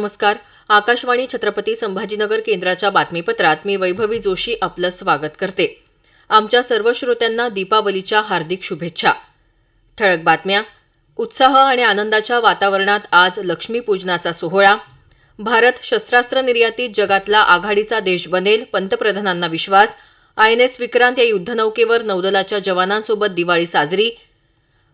नमस्कार. आकाशवाणी छत्रपती संभाजीनगर केंद्राच्या बातमीपत्रात मी वैभवी जोशी आपलं स्वागत करते. आमच्या सर्व श्रोत्यांना दीपावलीच्या हार्दिक शुभेच्छा. ठळक बातम्या. उत्साह आणि आनंदाच्या वातावरणात आज लक्ष्मीपूजनाचा सोहळा. भारत शस्त्रास्त्र निर्यातीत जगातला आघाडीचा देश बनेल पंतप्रधानांना विश्वास. आय एन एस विक्रांत या युद्धनौकेवर नौदलाच्या जवानांसोबत दिवाळी साजरी.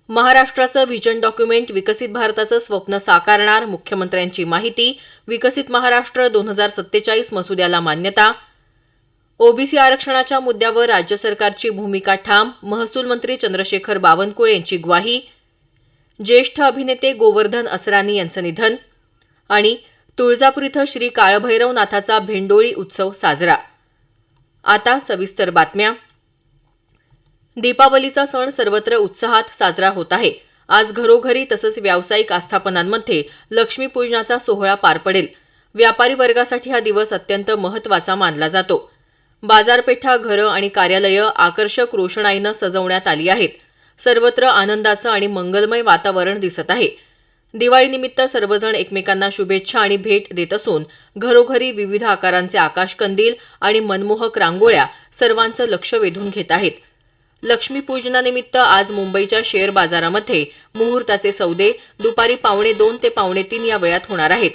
महाराष्ट्राचं व्हिजन डॉक्युमेंट विकसित भारताचं स्वप्न साकारणार मुख्यमंत्र्यांची माहिती विकसित महाराष्ट्र दोन हजार सत्तेचाळीस मसुद्याला मान्यता. ओबीसी आरक्षणाच्या मुद्द्यावर राज्य सरकारची भूमिका ठाम महसूल मंत्री चंद्रशेखर बावनकुळे यांची ग्वाही. ज्येष्ठ अभिनेते गोवर्धन असरानी यांचं निधन आणि तुळजापूर इथं श्री काळभैरवनाथाचा भेंडोळी उत्सव साजरा. आता सविस्तर बातम्या. दीपावलीचा सण सर्वत्र उत्साहात साजरा होत आहे. आज घरोघरी तसंच व्यावसायिक आस्थापनांमध्ये लक्ष्मीपूजनाचा सोहळा पार पडेल. व्यापारी वर्गासाठी हा दिवस अत्यंत महत्त्वाचा मानला जातो. बाजारपेठा घरं आणि कार्यालयं आकर्षक रोषणाईनं सजवण्यात आली आहेत. सर्वत्र आनंदाचं आणि मंगलमय वातावरण दिसत आहे. दिवाळीनिमित्त सर्वजण एकमेकांना शुभेच्छा आणि भेट देत असून घरोघरी विविध आकारांचे आकाशकंदील आणि मनमोहक रांगोळ्या सर्वांचं लक्ष वेधून घेत आहेत. लक्ष्मीपूजनानिमित्त आज मुंबईच्या शेअर बाजारामध्ये मुहूर्ताचे सौदे दुपारी पावणे दोन ते पावणे तीन या वेळात होणार आहेत.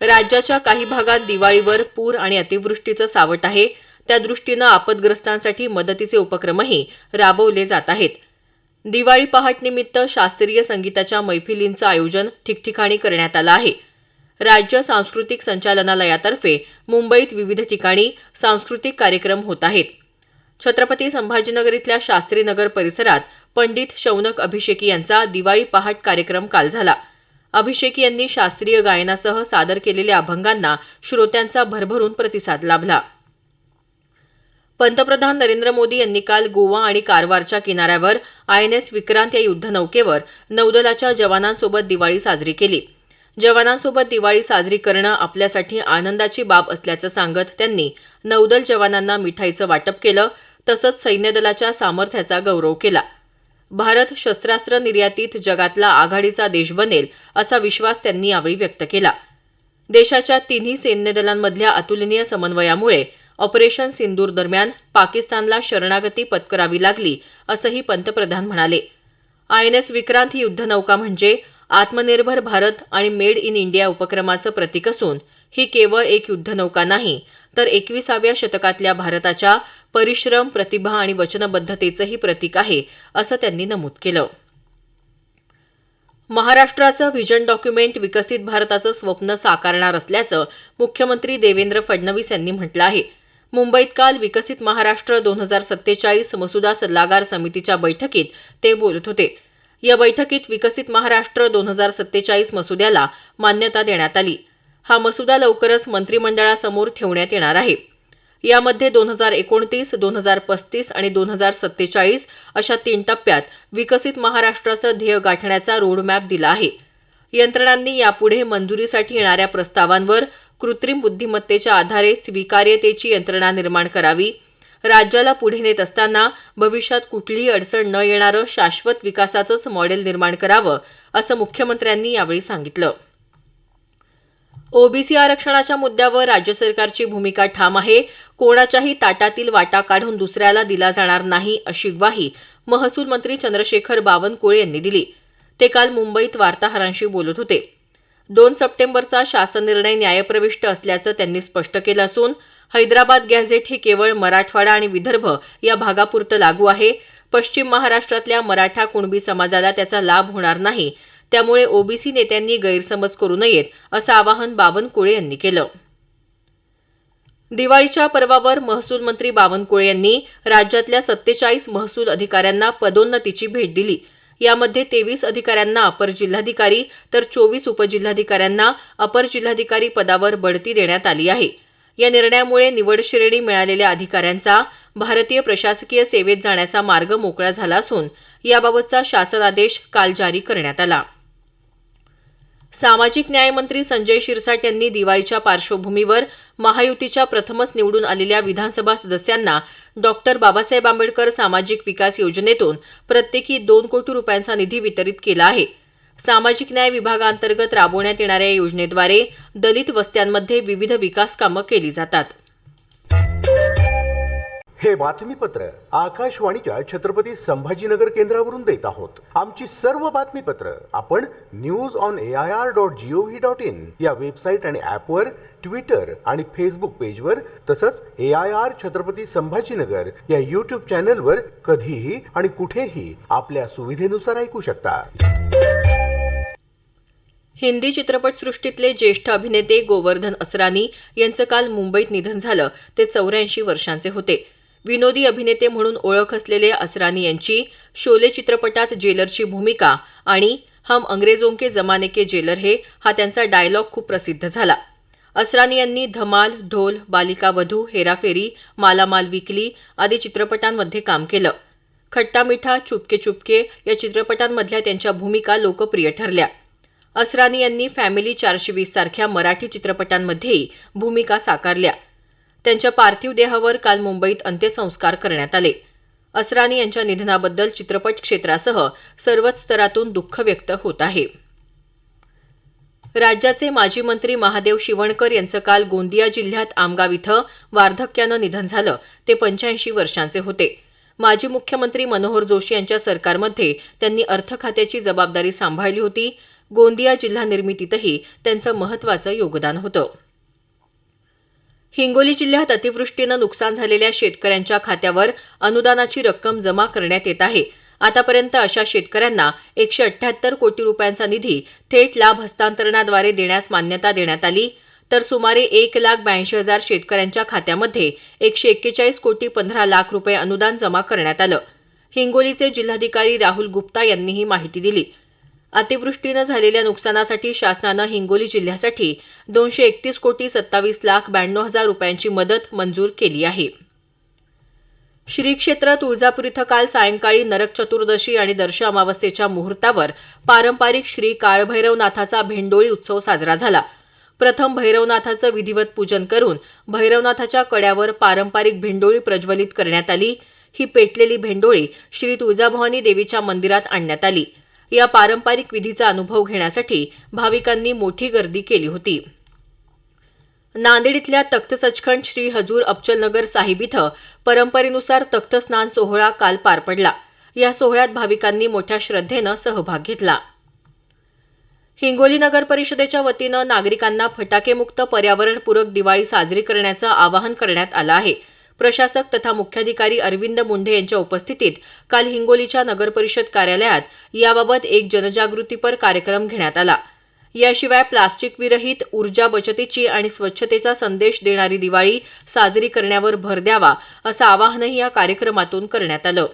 राज्याच्या काही भागात दिवाळीवर पूर आणि अतिवृष्टीचं सावट आहे. त्या दृष्टीनं आपदग्रस्तांसाठी मदतीचे उपक्रमही राबवले जात आहेत. दिवाळी पहाटनिमित्त शास्त्रीय संगीताच्या मैफिलींचं आयोजन ठिकठिकाणी करण्यात आलं आहे. राज्य सांस्कृतिक संचालनालयातर्फे मुंबईत विविध ठिकाणी सांस्कृतिक कार्यक्रम होत आहेत. छत्रपती संभाजीनगर इथल्या शास्त्रीनगर परिसरात पंडित शौनक अभिषेकी यांचा दिवाळी पहाट कार्यक्रम काल झाला. अभिषेकी यांनी शास्त्रीय गायनासह सादर केलेल्या अभंगांना श्रोत्यांचा भरभरून प्रतिसाद लाभला. पंतप्रधान नरेंद्र मोदी यांनी काल गोवा आणि कारवारच्या किनाऱ्यावर आय एन एस विक्रांत या युद्धनौकेवर नौदलाच्या जवानांसोबत दिवाळी साजरी केली. जवानांसोबत दिवाळी साजरी करणं आपल्यासाठी आनंदाची बाब असल्याचं सांगत त्यांनी नौदल जवानांना मिठाईचं वाटप केलं तसंच सैन्यदलाच्या सामर्थ्याचा गौरव केला. भारत शस्त्रास्त्र निर्यातीत जगातला आघाडीचा देश बनेल असा विश्वास त्यांनी यावेळी व्यक्त केला. देशाच्या तिन्ही सैन्यदलांमधल्या अतुलनीय समन्वयामुळे ऑपरेशन सिंदूर दरम्यान पाकिस्तानला शरणागती पत्करावी लागली असंही पंतप्रधान म्हणाले. आय एन एस विक्रांत ही युद्धनौका म्हणजे आत्मनिर्भर भारत आणि मेड इन इंडिया उपक्रमाचं प्रतीक असून ही केवळ एक युद्धनौका नाही तर एकविसाव्या शतकातल्या भारताच्या परिश्रम प्रतिभा आणि वचनबद्धतेचंही प्रतीक आहे असं त्यांनी नमूद केलं. महाराष्ट्राचं व्हिजन डॉक्युमेंट विकसित भारताचं स्वप्न साकारणार असल्याचं मुख्यमंत्री देवेंद्र फडणवीस यांनी म्हटलं आहे. मुंबईत काल विकसित महाराष्ट्र दोन हजार सत्तेचाळीस मसुदा सल्लागार समितीच्या बैठकीत ते बोलत होते. या बैठकीत विकसित महाराष्ट्र दोन हजार सत्तेचाळीस मसुद्याला मान्यता देण्यात आली. हा मसुदा लवकरच मंत्रिमंडळासमोर ठेवण्यात येणार आहे. यामध्ये दोन हजार एकोणतीस दोन हजार पस्तीस आणि दोन हजार सत्तेचाळीस अशा तीन टप्प्यात विकसित महाराष्ट्राचं ध्येय गाठण्याचा रोडमॅप दिला आहे. यंत्रणांनी यापुढे मंजुरीसाठी येणाऱ्या प्रस्तावांवर कृत्रिम बुद्धिमत्तेच्या आधारे स्वीकार्यतेची यंत्रणा निर्माण करावी. राज्याला पुढे नेत असताना भविष्यात कुठलीही अडचण न येणारं शाश्वत विकासाचंच मॉडेल निर्माण करावं असं मुख्यमंत्र्यांनी यावेळी सांगितलं. ओबीसी आरक्षणाच्या मुद्द्यावर राज्य सरकारची भूमिका ठाम आहे. कोणाच्याही ताटातील वाटा काढून दुसऱ्याला दिला जाणार नाही अशी ग्वाही महसूल मंत्री चंद्रशेखर बावनकुळे यांनी दिली. ते काल मुंबईत वार्ताहरांशी बोलत होते. दोन सप्टेंबरचा शासन निर्णय न्यायप्रविष्ट असल्याचं त्यांनी स्पष्ट केलं असून हैदराबाद गॅझेट हे केवळ मराठवाडा आणि विदर्भ या भागापुरतं लागू आहे. पश्चिम महाराष्ट्रातल्या मराठा कुणबी समाजाला त्याचा लाभ होणार नाही. त्यामुळे ओबीसी नेत्यांनी गैरसमज करू नयेत असं आवाहन बावनकुळे यांनी केलं. दिवाळीच्या पर्वावर महसूल मंत्री बावनकुळे यांनी राज्यातल्या सत्तेचाळीस महसूल अधिकाऱ्यांना पदोन्नतीची भेट दिली. यामध्ये तेवीस अधिकाऱ्यांना अपर जिल्हाधिकारी तर चोवीस उपजिल्हाधिकाऱ्यांना अपर जिल्हाधिकारी पदावर बढती देण्यात आली आहे. या निर्णयामुळे निवड श्रेणी मिळालेल्या अधिकाऱ्यांचा भारतीय प्रशासकीय सेवेत जाण्याचा मार्ग मोकळा झाला असून याबाबतचा शासन आदेश काल जारी करण्यात आला. सामाजिक न्यायमंत्री संजय शिरसाट यांनी दिवाळीच्या पार्श्वभूमीवर महायुतीच्या प्रथमच निवडून आलेल्या विधानसभा सदस्यांना डॉक्टर बाबासाहेब आंबेडकर सामाजिक विकास योजनेतून प्रत्येकी दोन कोटी रुपयांचा निधी वितरित केला आहे. सामाजिक न्याय विभागांतर्गत राबवण्यात येणाऱ्या या योजनेद्वारे दलित वस्त्यांमध्ये विविध विकास कामं केली जातात. हे बातमीपत्र आकाशवाणीच्या छत्रपती संभाजीनगर केंद्रावरून देत आहोत. आमची सर्व बातमीपत्र आपण news on A I R dot G O V dot in या वेबसाईट आणि ॲपवर ट्विटर आणि फेसबुक पेजवर तसंच A I R Chhatrapati Sambhajinagar या यूट्यूब चॅनलवर कधीही आणि कुठेही आपल्या सुविधेनुसार ऐकू शकता. हिंदी चित्रपटसृष्टीतले ज्येष्ठ अभिनेते गोवर्धन असरानी यांचं काल मुंबईत निधन झालं. ते चौऱ्याऐंशी वर्षांचे होते. विनोदी अभिनेते म्हणून ओळख असलेले असरानी यांची शोले चित्रपटात जेलरची भूमिका आणि हम अंग्रेजों के जमाने के जेलर हे हा त्यांचा डायलॉग खूप प्रसिद्ध झाला. असरानी यांनी धमाल ढोल बालिका वधू हेराफेरी मालामाल विकली आदी चित्रपटांमध्ये काम केलं. खट्टा मिठा चुपके चुपके या चित्रपटांमधल्या त्यांच्या भूमिका लोकप्रिय ठरल्या. असरानी यांनी फॅमिली चारशे वीस सारख्या मराठी चित्रपटांमध्येही भूमिका साकारल्या. त्यांच्या पार्थिव देहावर काल मुंबईत अंत्यसंस्कार करण्यात आले. असरानी यांच्या निधनाबद्दल चित्रपट क्षेत्रासह सर्वच स्तरातून दुःख व्यक्त होत आहे. राज्याचे माजी मंत्री महादेव शिवणकर यांचं काल गोंदिया जिल्ह्यात आमगाव इथं वार्धक्यानं निधन झालं. ते पंच्याऐंशी वर्षांचे होते. माजी मुख्यमंत्री मनोहर जोशी यांच्या सरकारमध्ये त्यांनी अर्थ खात्याची जबाबदारी सांभाळली होती. गोंदिया जिल्हा निर्मितीतही त्यांचं महत्त्वाचं योगदान होतं. हिंगोली जिल्ह्यात अतिवृष्टीनं नुकसान झालेल्या शेतकऱ्यांच्या खात्यावर अनुदानाची रक्कम जमा करण्यात येत आहे. आतापर्यंत अशा शेतकऱ्यांना एकशे अठ्ठ्याहत्तर कोटी रुपयांचा निधी थेट लाभ हस्तांतरणाद्वारे देण्यास मान्यता देण्यात आली. तर सुमारे एक लाख ब्याऐंशी हजार शेतकऱ्यांच्या खात्यामध्ये एकशे एक्केचाळीस कोटी पंधरा लाख रुपये अनुदान जमा करण्यात आलं. हिंगोलीचे जिल्हाधिकारी राहुल गुप्ता यांनी ही माहिती दिली. अतिवृष्टीनं झालेल्या नुकसानासाठी शासनानं हिंगोली जिल्ह्यासाठी दोनशे एकतीस कोटी सत्तावीस लाख ब्याण्णव हजार रुपयांची मदत मंजूर केली आहे. श्री क्षेत्र तुळजापूर इथं काल सायंकाळी नरक चतुर्दशी आणि दर्श अमावस्येच्या मुहूर्तावर पारंपरिक श्री काळभैरवनाथाचा भेंडोळी उत्सव साजरा झाला. प्रथम भैरवनाथाचं विधिवत पूजन करून भैरवनाथाच्या कड्यावर पारंपरिक भेंडोळी प्रज्वलित करण्यात आली. ही पेटलेली भेंडोळी श्री तुळजाभवानी देवीच्या मंदिरात आणण्यात आली. या पारंपरिक विधीचा अनुभव घेण्यासाठी भाविकांनी मोठी गर्दी केली होती. नांदेड इथल्या तख्त सचखंड श्री हजूर अबचलनगर साहिब इथं परंपरेनुसार तख्त स्नान सोहळा काल पार पडला. या सोहळ्यात भाविकांनी मोठ्या श्रद्धेनं सहभाग घेतला. हिंगोली नगर परिषदेच्या वतीनं नागरिकांना फटाकेमुक्त पर्यावरणपूरक दिवाळी साजरी करण्याचं आवाहन करण्यात आलं आहे. प्रशासक तथा मुख्याधिकारी अरविंद मुंढे यांच्या उपस्थितीत काल हिंगोलीच्या नगरपरिषद कार्यालयात याबाबत एक जनजागृतीपर कार्यक्रम घेण्यात आला. याशिवाय प्लास्टिक विरहित ऊर्जा बचतीची आणि स्वच्छतेचा संदेश देणारी दिवाळी साजरी करण्यावर भर द्यावा असं आवाहनही या कार्यक्रमातून करण्यात आलं.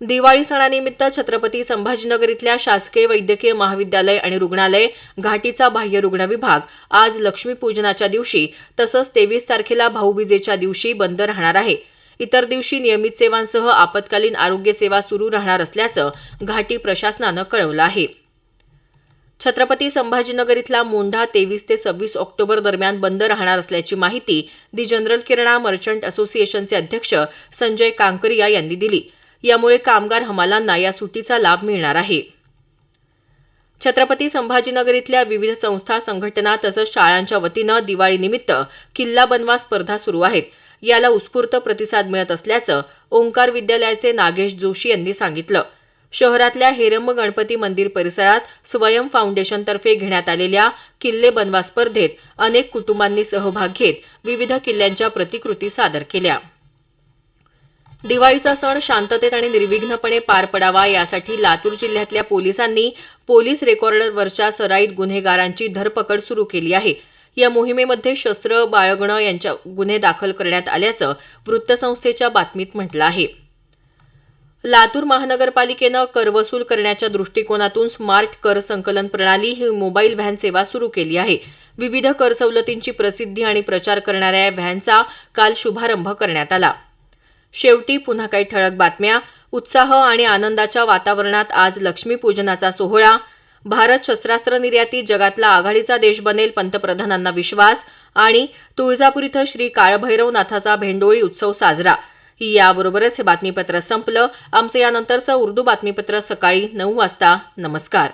दिवाळी सणानिमित्त छत्रपती संभाजीनगर इथल्या शासकीय वैद्यकीय महाविद्यालय आणि रुग्णालय घाटीचा बाह्य रुग्ण विभाग आज लक्ष्मीपूजनाच्या दिवशी तसंच तेवीस तारखेला भाऊबीजेच्या दिवशी बंद राहणार आहे. इतर दिवशी नियमित सेवांसह आपत्कालीन आरोग्य सेवा सुरू राहणार असल्याचं घाटी प्रशासनानं कळवलं आहे. छत्रपती संभाजीनगर इथला मोंढा तेवीस ते सव्वीस ऑक्टोबर दरम्यान बंद राहणार असल्याची माहिती दि जनरल किरणा मर्चंट असोसिएशनचे अध्यक्ष संजय कांकरिया यांनी दिली. यामुळे कामगार हमालांना या सुटीचा लाभ मिळणार आहे. छत्रपती संभाजीनगर इथल्या विविध संस्था संघटना तसंच शाळांच्या वतीनं दिवाळीनिमित्त किल्ला बनवा स्पर्धा सुरू आहेत. याला उत्स्फूर्त प्रतिसाद मिळत असल्याचं ओंकार विद्यालयाचे नागेश जोशी यांनी सांगितलं. शहरातल्या हेरंब गणपती मंदिर परिसरात स्वयं फाउंडेशनतर्फे घेण्यात आलेल्या किल्ले बनवा स्पर्धेत अनेक कुटुंबांनी सहभाग घेत विविध किल्ल्यांच्या प्रतिकृती सादर केल्या. दिवाळीचा सण शांततेत आणि निर्विघ्नपणे पार पडावा यासाठी लातूर जिल्ह्यातल्या पोलिसांनी पोलीस रेकॉर्डरवरच्या सराईत गुन्हेगारांची धरपकड सुरू केली आहे. या मोहिमेमध्ये शस्त्र बाळगणं यांच्या गुन्हे दाखल करण्यात आल्याचं वृत्तसंस्थेच्या बातमीत म्हटलं आहे. लातूर महानगरपालिकेनं कर वसूल करण्याच्या दृष्टिकोनातून स्मार्ट कर संकलन प्रणाली ही मोबाईल व्हॅन सेवा सुरू केली आहे. विविध कर सवलतींची प्रसिद्धी आणि प्रचार करणाऱ्या या व्हॅनचा काल शुभारंभ करण्यात आला. शेवटी पुन्हा काही ठळक बातम्या. उत्साह आणि आनंदाच्या वातावरणात आज लक्ष्मीपूजनाचा सोहळा. भारत शस्त्रास्त्र निर्यातीत जगातला आघाडीचा देश बनेल पंतप्रधानांना विश्वास आणि तुळजापूर इथं श्री काळभैरवनाथाचा भेंडोळी उत्सव साजरा. याबरोबरच हे बातमीपत्र संपलं. आमचं यानंतरचं उर्दू बातमीपत्र सकाळी नऊ वाजता. नमस्कार.